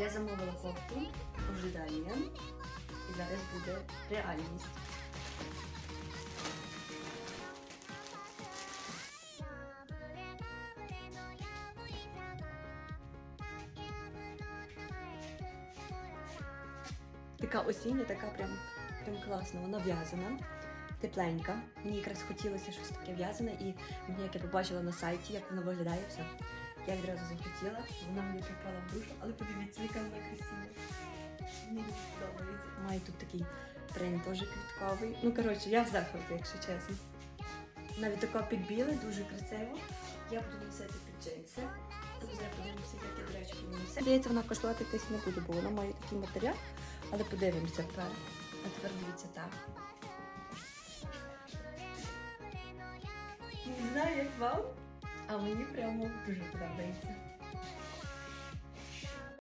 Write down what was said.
Я замовила кофту ожидання. І зараз буде реальність. Така осіння, така прям, прям класна. Вона в'язана, тепленька. Мені якраз хотілося щось таке в'язане, і мені, як я побачила на сайті, як воно виглядає все. Я відразу захотіла, вона мені припала в душу, але подивіться, яка вона красива. Мені дуже подобається. Має тут такий принт теж квітковий. Ну, коротше, я в захваті, якщо чесно. Навіть така під біле, дуже красиво. Я буду носити під джинси. Здається, вона коштувати десь не буде, бо вона має такий матеріал. Але подивимося тепер. А тепер дивіться так. Не знаю, як вам, а мені прямо дуже подобається.